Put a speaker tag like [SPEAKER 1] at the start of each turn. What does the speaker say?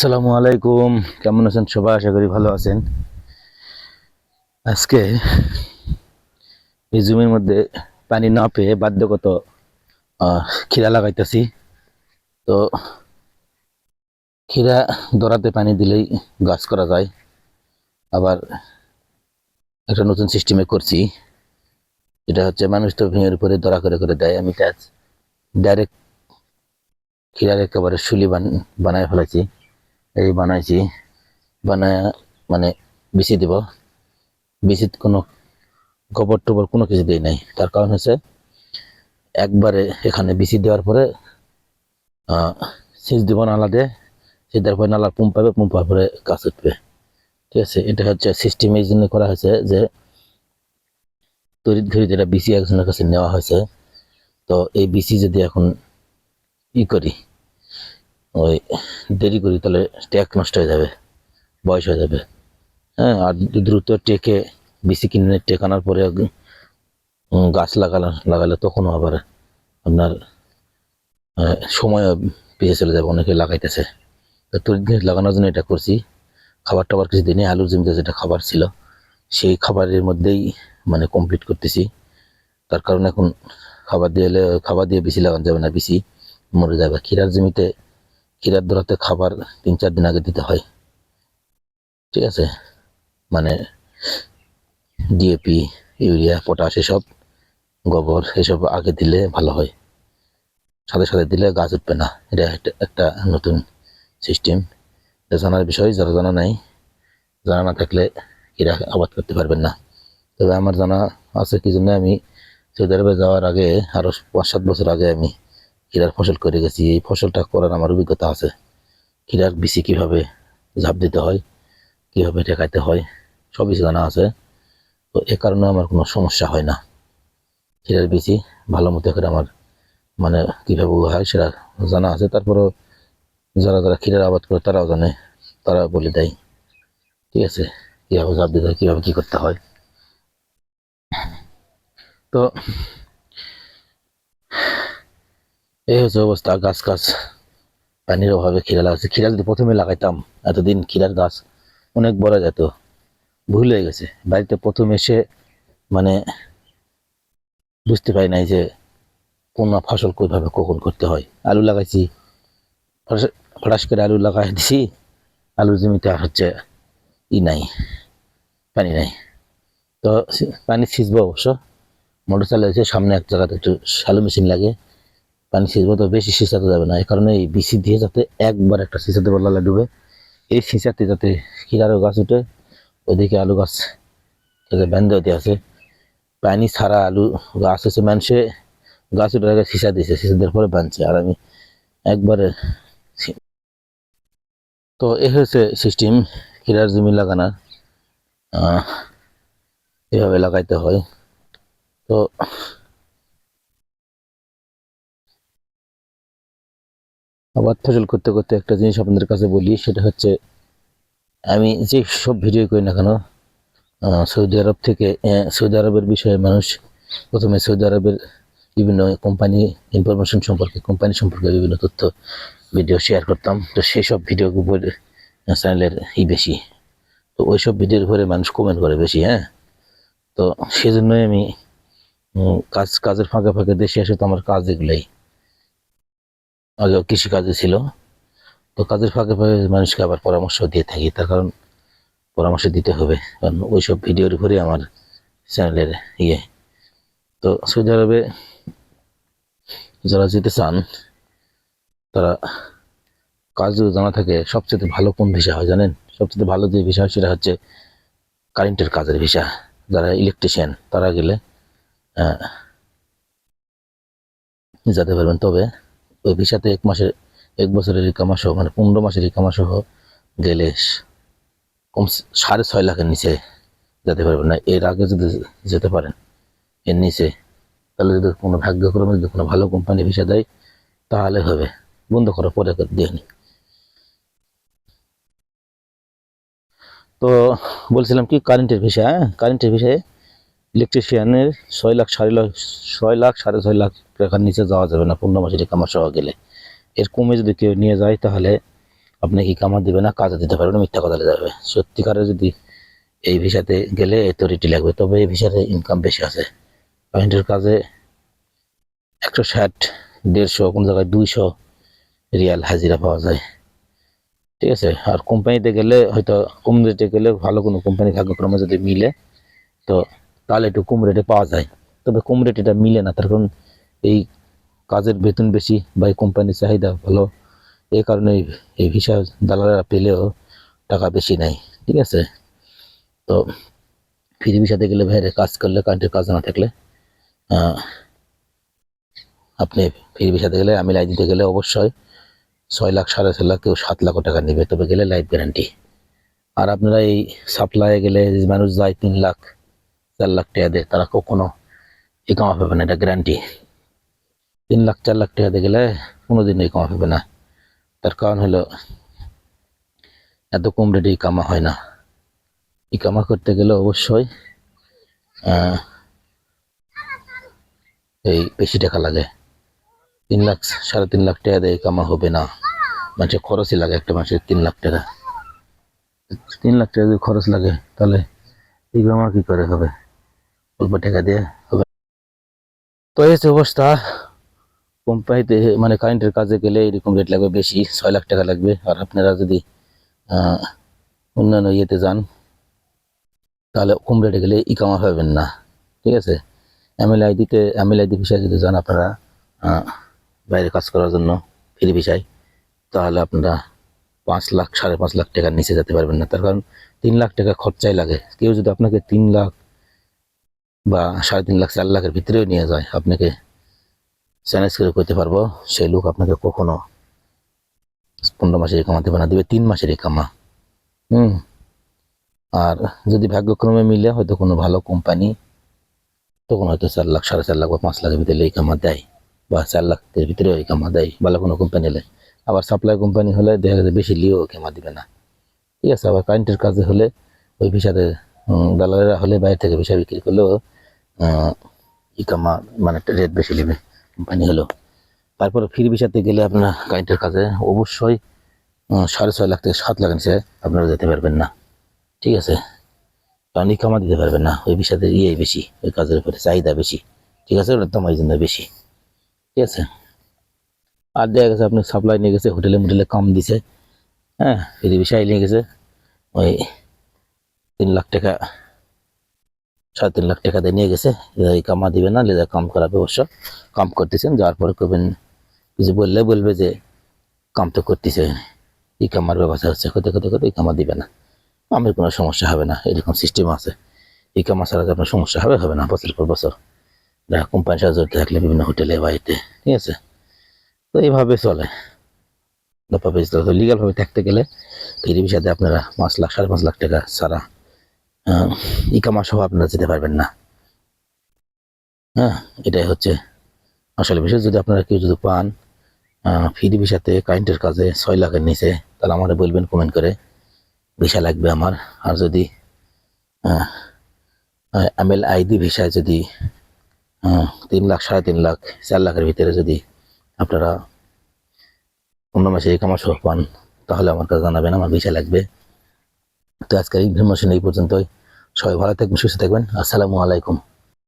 [SPEAKER 1] আসসালামু আলাইকুম। কেমন আছেন সবাই? আশা করি ভালো আছেন। আজকে এই জমির মধ্যে পানি না পেয়ে বাধ্যগত খিরা লাগাইতেছি। তো খিরা দরাতে পানি দিলেই গাছ করা যায়। আবার একটা নতুন সিস্টেমে করছি। এটা হচ্ছে মানুষ তো ভেঙের উপরে দরা করে করে দেয়। আমি ডাইরেক্ট খিরার একেবারে শুলি বান, বানায় ফেলেছি। এই বানাইছি। বানায় মানে বিচি দিব। বিচিত কোনো গোবর টোবর কোনো কিছু দিই নাই। তার কারণ হচ্ছে একবারে এখানে বিচি দেওয়ার পরে সেচ দিব নালা দিয়ে সেচ দেওয়ার পরে নালা পুম্প পাবে পুম্প পাওয়ার পরে গাছ উঠবে। ঠিক আছে? এটা হচ্ছে সিস্টেম এই জন্য করা হয়েছে যে, তড়িৎ ঘড়ি যেটা বিসি একজনের কাছে নেওয়া হয়েছে, তো এই বিসি যদি এখন ই করি ওই দেরি করি তাহলে ট্যাক নষ্ট হয়ে যাবে, বয়স হয়ে যাবে। হ্যাঁ আর দ্রুত টেকে বেশি কিনে টেকানোর পরে গাছ লাগালে লাগালে তখনও আবার আপনার সময় পিছিয়ে চলে যাবে, অনেকে লাগাইতেছে। তো ঘড়ি লাগানোর জন্য এটা করছি। খাবার টাবার কিছু দিনে আলুর জমিতে যেটা খাবার ছিল, সেই খাবারের মধ্যেই মানে কমপ্লিট করতেছি। তার কারণে এখন খাবার দিয়ে খাবার দিয়ে বেশি লাগানো যাবে না, বেশি মরে যাবে। ক্ষীরার জমিতে ক্ষীরার দরাতে খাবার তিন চার দিন আগে দিতে হয়। ঠিক আছে? মানে ডিএপি ইউরিয়া, পটাশ এসব, গোবর এসব আগে দিলে ভালো হয়। সাথে সাথে দিলে গাছ উঠবে না। এটা একটা- নতুন সিস্টেম এটা জানার বিষয়, যারা জানা নাই, জানা না থাকলে এরা আবাদ করতে পারবেন না। তবে আমার জানা আছে কি জন্য আমি সৌদি আরবে যাওয়ার আগে আরও পাঁচ সাত বছর আগে আমি ক্ষীরার ফসল করে গেছি, এই ফসলটা করার আমার অভিজ্ঞতা আছে। ক্ষীরার বিচি কীভাবে ঝাঁপ দিতে হয়, কীভাবে ঠেকাইতে হয় সব কিছু জানা আছে। তো এ কারণে আমার কোনো সমস্যা হয় না। ক্ষীরার বিচি ভালো মতো করে আমার মানে কীভাবে হয় সেটা জানা আছে। তারপরেও যারা যারা ক্ষীরার আবাদ করে তারাও জানে, তারা বলে দেয়, ঠিক আছে, কীভাবে ঝাঁপ দিতে হয়, কীভাবে কী করতে হয়? তো এই হচ্ছে অবস্থা, গাছ গাছ। পানির অভাবে খিরা লাগাচ্ছে খিরা যদি প্রথমে লাগাইতাম, এতদিন খিরার গাছ অনেক বড় যেত। ভুল হয়ে গেছে। বাড়িতে প্রথম এসে মানে বুঝতে পারি নাই যে কোন ফসল কীভাবে কখন করতে হয়। আলু লাগাইছি ফটাস- করে আলু লাগাই দিছি, আলুর জমিতে হচ্ছে ই নাই, পানি নাই। তো পানি ছিঁচবো অবশ্য। মোটর চালিয়েছে সামনে এক জায়গাতে একটু শ্যালো মেশিন লাগে। পানি ছিঁচবো তো বেশি সিঁচাতে যাবে না। এই কারণে এই বিসি দিয়ে যাতে একবার একটা সিঁচাতে বললে ডুবে। এই সিঁচাতে যাতে ক্ষীরারও গাছ উঠে ওদিকে আলু গাছ যাতে ব্যান্ড দিয়ে আছে। পানি ছাড়া আলু গাছ হচ্ছে মানুষে, গাছ উঠে আগে সিঁচা দিয়েছে সিঁচা দেওয়ার পরে বানছে আর আমি একবারে তো এ হচ্ছে সিস্টেম ক্ষীরার জমি লাগানোর এভাবে লাগাইতে হয়। তো আবাদ ফসল করতে করতে একটা জিনিস আপনাদের কাছে বলি, সেটা হচ্ছে আমি যে সব ভিডিও করি না কেন সৌদি আরব থেকে সৌদি আরবের বিষয়ে মানুষ প্রথমে সৌদি আরবের বিভিন্ন কোম্পানি ইনফরমেশন সম্পর্কে কোম্পানি সম্পর্কে বিভিন্ন তথ্য ভিডিও শেয়ার করতাম। তো সেই সব ভিডিও চ্যানেলের ই বেশি। তো ওই সব ভিডিওর উপরে মানুষ কমেন্ট করে বেশি হ্যাঁ? তো সেজন্যই আমি কাজ, কাজের ফাঁকে ফাঁকে দেশে এসে তো আমার কাজ এগুলাই। আগেও কৃষিকাজে ছিল। তো কাজের ফাঁকে ফাঁকে মানুষকে আবার পরামর্শ দিয়ে থাকি। তার কারণ পরামর্শ দিতে হবে। কারণ ওইসব ভিডিওর উপরে আমার চ্যানেলের ইয়ে। তো সৌদি আরবে যারা যেতে চান, তারা কাজ যদি জানা থাকে, সবচেয়ে ভালো কোন ভিসা হয় জানেন? সবচেয়ে ভালো যে ভিসা হয় সেটা হচ্ছে কারেন্টের কাজের ভিসা। যারা ইলেকট্রিশিয়ান তারা গেলে যেতে পারবেন। তবে ওই ভিসাতে এক মাসের, এক বছরের রিকামা সহ মানে পনেরো মাসের রিকামা সহ গেলে কম সাড়ে ছয় লাখের নিচে যেতে পারবেন না। এর আগে যদি যেতে পারেন, এর নিচে, তাহলে যদি কোনো ভাগ্যক্রমে যদি কোনো ভালো কোম্পানি ভিসা দেয়, তাহলে হবে। বন্ধ করার পরে দিয়ে নি তো বলছিলাম কি কারেন্টের ভিসা হ্যাঁ? কারেন্টের ভিসায় ইলেকট্রিশিয়ানের ছয় লাখ সাড়ে লাখ, ছয় লাখ সাড়ে ছয় লাখ টাকার নিচে যাওয়া যাবে না, পনেরো মাসের কামা সহ গেলে। এর কমে যদি কেউ নিয়ে যায় তাহলে আপনি কি কামা দিবে না, কাজে দিতে পারবেন, মিথ্যা কথা যাবে। সত্যিকারে যদি এই ভিসাতে গেলে অথরিটি লাগবে, তবে এই ভিসাতে ইনকাম বেশি আছে। পয়েন্টের কাজে একশো ষাট, দেড়শো, কোন জায়গায় দুইশো রিয়াল হাজিরা পাওয়া যায়। ঠিক আছে, আর কোম্পানিতে গেলে হয়তো কম রেটে গেলে ভালো কোনো কোম্পানি ভাগ্যক্রমে যদি মিলে, তো তাহলে একটু কম রেটে পাওয়া যায়। তবে কম রেট এটা মিলে না, তার কারণ এই কাজের বেতন বেশি বা এই কোম্পানির চাহিদা ভালো এই কারণে এই- ভিসা দালালেরা পেলেও টাকা বেশি নেয়, ঠিক আছে? তো ফ্রি ভিসাতে গেলে বাইরে কাজ করলে কান্ট্রির কাজ না থাকলে আপনি ফ্রি ভিসাতে গেলে, আমি লাই দিতে গেলে অবশ্যই ছয় লাখ, সাড়ে ছয় লাখ, কেউ সাত লাখ টাকা নেবে, তবে গেলে লাইফ গ্যারান্টি আর আপনারা এই সাপ্লাইয়ে গেলে মানুষ যায় তিন লাখ চার লাখ টাকা দেয়, তারা কখনো এই কামা পাবে না, এটা গ্যারান্টি তিন লাখ, চার লাখ টাকা দিয়ে গেলে কোনোদিন এই কামা পাবে না। তার কারণ হলো, এত কম রেটে কামা হয় না। এই কামা করতে গেলে অবশ্যই এই বেশি টাকা লাগে। তিন লাখ, সাড়ে তিন লাখ টাকা দিয়ে কামা হবে না। মানুষের খরচই লাগে একটা মাসের তিন লাখ টাকা। তিন লাখ টাকা যদি খরচ লাগে, তাহলে এই কামা কি করে হবে? অল্প টাকা দিয়ে হবে। তো এই অবস্থা, কোম্পানিতে মানে কারেন্টের কাজে গেলে এরকম রেট লাগবে বেশি, ছয় লাখ টাকা লাগবে। আর আপনারা যদি অন্যান্য ইয়েতে যান, তাহলে কম রেটে গেলে ই কামা পাবেন না। ঠিক আছে? এমএল আইডিতে এমএল আইডি বিষয়ে যদি যান আপনারা বাইরে কাজ করার জন্য ফ্রি বিষয়, তাহলে আপনারা পাঁচ লাখ, সাড়ে পাঁচ লাখ টাকার নিচে যেতে পারবেন না। তার কারণ, তিন লাখ টাকা খরচাই লাগে। কেউ যদি আপনাকে তিন লাখ বা সাড়ে তিন লাখ, চার লাখের ভিতরেও নিয়ে যায়। আপনাকে চ্যালেঞ্জ করে করতে পারব। সেই লোক আপনাকে কখনো পনেরো মাসের কামা দেবে না, দেবে তিন মাসের কামা হুম। আর যদি ভাগ্যক্রমে মিলে হয়তো কোনো ভালো কোম্পানি তখন হয়তো চার লাখ, সাড়ে চার লাখ বা পাঁচ লাখের ভিতরে এই কামা দেয় বা চার লাখের ভিতরেও এই কামা দেয়, ভালো কোনো কোম্পানি হলে। আবার সাপ্লাই কোম্পানি হলে দেখা যাচ্ছে বেশি লিও কামা দিবে না। ঠিক আছে, আবার কারেন্টের কাজে হলে ওই ভিসাতে দালালেরা হলে বাইরে থেকে ভিসা বিক্রি করলেও আহ, ই কামা মানে রেট বেশি নেবে কোম্পানি হলো তারপরে ফ্রি ভিসাতে গেলে আপনার কারেন্টের কাজে অবশ্যই সাড়ে ছয় লাখ থেকে সাত লাখ নিচে আপনারা যেতে পারবেন না। ঠিক আছে? কারণ ই কামা দিতে পারবেন না। ওই ভিসাতে ইয়ে বেশি ওই কাজের উপরে চাহিদা বেশি। ঠিক আছে? ওটার দাম ওই জন্য বেশি। ঠিক আছে? আর দেখা গেছে আপনি সাপ্লাই নিয়ে গেছে হোটেলে মোটেলে কম দিছে। হ্যাঁ ফ্রি বিষয় নিয়ে গেছে। ওই তিন লাখ টাকা, সাড়ে তিন লাখ টাকা দিয়ে নিয়ে গেছে। এই কামা দিবে না লেজার কাম করাবে অবশ্য। কাম করতেছেন, যাওয়ার পরে করবেন কিছু বললে বলবে যে, কাম তো করতেছে এই কামার ব্যবস্থা হচ্ছে, করতে করতে করতে এই কামা দিবে না। আমার কোনো সমস্যা হবে না, এরকম সিস্টেম আছে। এই কামা ছাড়া আপনার সমস্যা হবে হবে না, বছর পর বছর। যারা কোম্পানির সাথে জড়িত থাকলে বিভিন্ন হোটেলে, বাড়িতে, ঠিক আছে? তো এইভাবে চলে। দফা বেশ লিগালভাবে থাকতে গেলে ফ্রি বিষাতে আপনারা পাঁচ লাখ, সাড়ে পাঁচ লাখ টাকা ছাড়া ই কামা সহ আপনারা যেতে পারবেন না। হ্যাঁ এটাই হচ্ছে আসলে বিষয়। যদি আপনারা কেউ যদি পান ফ্রি ভিসাতে, কারেন্টের কাজে, ছয় লাখের নিচে, তাহলে আমাদের বলবেন কমেন্ট করে। ভিসা লাগবে আমার। আর যদি এমএল আইডি ভিসায় যদি তিন লাখ, সাড়ে তিন লাখ, চার লাখের ভিতরে যদি আপনারা অন্য মাসে এই কামা সহ পান, তাহলে আমার কাছে জানাবেন, আমার ভিসা লাগবে। তো আজকের ইনফরমেশন এই পর্যন্তই। সবাই ভালো থাকবেন সুস্থ থাকবেন। আসসালামু আলাইকুম।